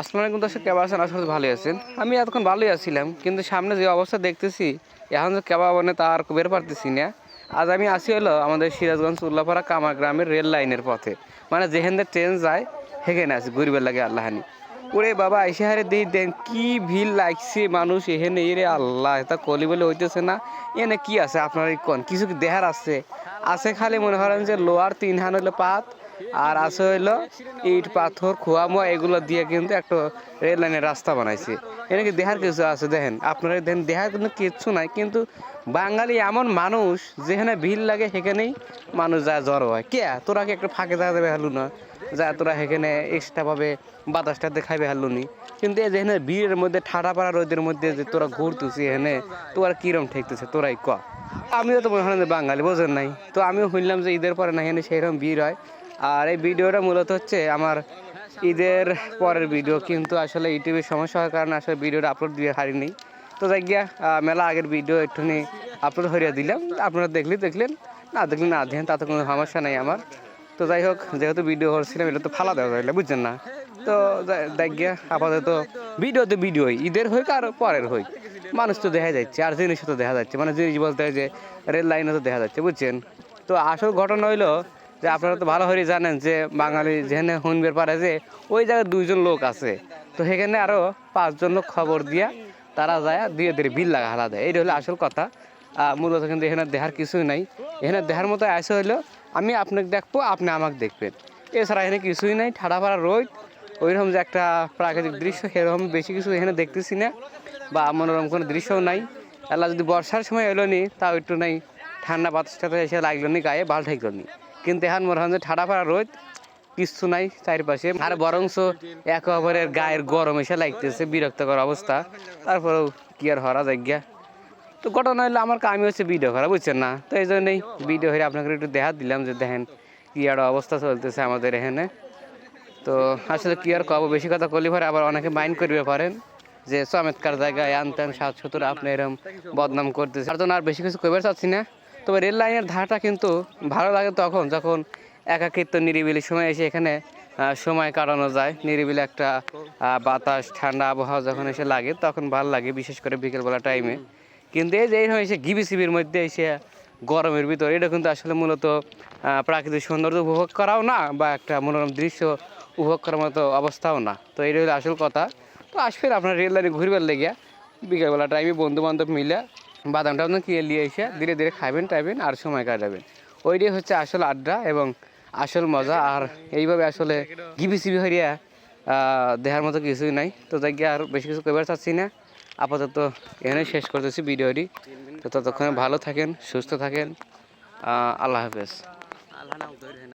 আসসালামু আলাইকুম দর্শক কেমন আছেন? আসলে ভালোই আছেন। আমি এতক্ষণ ভালোই আছিলাম, কিন্তু সামনে যে অবস্থা দেখতেছি, এখন যে কেবা বনে তা আর বের পারতেছি না। আজ আমি আসি হলো আমাদের সিরাজগঞ্জ উল্লাপাড়া কামার গ্রামের রেল লাইনের পথে। মানে যেখান ট্রেন যায় সেখানে আছি গরিবের লাগে আল্লাহানি। ওরে বাবা এসে হারে দেই দেন, কি ভিড় লাগছে মানুষ এখানে এরে আল্লাহ এটা কলি বলে হইতেছে না। এনে কি আছে আপনার কোন? কিছু দেহার আছে? আছে খালি মনে করেন যে লোয়ার তিন হান হইল পাত আর আছে হইল ইট, পাথর, খোয়া মোয়া, এগুলো দিয়ে কিন্তু একটা রেল লাইনের রাস্তা বানাইছে। এখানে কি দেহার কিছু আছে, দেখেন। আপনারা দেখেন, দেহার কিন্তু কিচ্ছু নাই, কিন্তু বাঙালি এমন মানুষ যেখানে ভিড় লাগে, সেখানেই মানুষ যায় জড়ো হয়। কে? তোরা কি একটা ফাঁকে দেখা দেবে হালু না? যা, তোরা সেখানে এক্সট্রা ভাবে বাতাসটা দেখাইবে হালুনি কিন্তু এই যেখানে ভিড়ের মধ্যে ঠাডা পাড়া রোদের মধ্যে যে তোরা ঘুরতেছি এখানে, তোরা কিরম ঠেকতেছে? তোরাই ক? আমিও তো মনে হয় যে বাঙালি, বোঝেন নাই? তো আমিও শুনলাম যে ঈদের পরে না এখানে সেইরকম ভিড় হয়। আর এই ভিডিওটা মূলত হচ্ছে আমার ঈদের পরের ভিডিও, কিন্তু আসলে ইউটিউবের সমস্যা হওয়ার কারণে আসলে ভিডিওটা আপলোড দিয়ে হারিনি। তো যাই গিয়া মেলা আগের ভিডিও একটুখানি আপলোড হরিয়া দিলাম। আপনারা দেখলে দেখলেন, না দেখলেন না দেখেন, তাতে কোনো সমস্যা নাই আমার। তো যাই হোক, যেহেতু ভিডিও করছিলাম, এটা তো ফালা দেওয়া যাইলে বুঝছেন না। তো দেখ গিয়া, আপাতত ভিডিও তো ভিডিওই ঈদের হোক আর পরের হোক মানুষ তো দেখা যাচ্ছে, আর জিনিস তো দেখা যাচ্ছে। মানে জিনিস বলতে হয় যে, রেল লাইনে তো দেখা যাচ্ছে, বুঝছেন? তো আসল ঘটনা হইল যে আপনারা তো ভালো করে জানেন যে বাঙালি যেখানে হুনবের পারে যে ওই জায়গায় দুইজন লোক আছে। তো সেখানে আরও পাঁচজন লোক খবর দিয়া তারা যায়, দিয়ে দিয়ে বিল লাগা হালা দেয়। এইটা হলো আসল কথা। মূলত কিন্তু এখানে দেহার কিছুই নাই। এখানে দেহার মতো আসে হইল, আমি আপনাকে দেখব, আপনি আমাকে দেখবেন। এছাড়া এখানে কিছুই নাই ঠাডা ফাড়া রোদ ওইরকম যে একটা প্রাকৃতিক দৃশ্য, সেরকম বেশি কিছু এখানে দেখতেছি না বা মনোরম কোনো দৃশ্যও নাই। আল্লাহ যদি বর্ষার সময় এলো নি, তাও একটু নাই। ঠান্ডা বাতাসটাতে এসে লাগল নি গায়ে ভালো ঠাকলো নি। কিন্তু এখন মনে হয় ঠাডা ফাড়া রোদ, কিচ্ছু নাই চারিপাশে। আর বরংস একেবারে গায়ের গরম এসে লাগতেছে, বিরক্তকর অবস্থা। তারপরেও কি আর হরা যায় গিয়া। তো ঘটনা হলো আমার কামি হচ্ছে ভিডিও করা, বুঝছেন না? তো এই জন্যই ভিডিও হয়ে আপনাকে একটু দেখা দিলাম যে দেখেন কি আর অবস্থা চলতেছে আমাদের এখানে। তো আসলে কি আর কব, বেশি কথা করলে পরে আবার অনেকে মাইন্ড করবে পারেন যে চমৎকার জায়গায় আনতেন সাত সত্তর আপনি এরকম বদনাম করতেছে। তার জন্য আর বেশি কিছু কইবার চাচ্ছি না। তবে রেল লাইনের ধারটা কিন্তু ভালো লাগে তখন, যখন একাকিত্ব, নিরিবিলি সময় এসে এখানে সময় কাটানো যায়। নিরিবিলি একটা বাতাস, ঠান্ডা আবহাওয়া যখন এসে লাগে, তখন ভালো লাগে, বিশেষ করে বিকেলবেলা টাইমে কিন্তু এই যে এইরকম এসে গিবি সিবির মধ্যে এসে গরমের ভিতর, এটা কিন্তু আসলে মূলত প্রাকৃতিক সৌন্দর্য উপভোগ করাও না, বা একটা মনোরম দৃশ্য উপভোগ করার মতো অবস্থাও না। তো এটা হলো আসল কথা। তো আসবেন আপনার রেল লাইনে ঘুরবার লেগে, বিকেলবেলা টাইমে বন্ধু বান্ধব মিলে বাদাম টাদাম কিনে নিয়ে এসে ধীরে ধীরে খাবেন টাইবেন আর সময় কাটাবেন। ওইটাই হচ্ছে আসল আড্ডা এবং আসল মজা। আর এইভাবে আসলে গিবি সিবি হরিয়া দেহার মতো কিছুই নাই। তো তাই আর বেশি কিছু কইবার চাচ্ছি না। আপাতত এখানে শেষ করতেছি ভিডিওটি। তো ততক্ষণে ভালো থাকেন, সুস্থ থাকেন। আল্লাহ হাফেজ।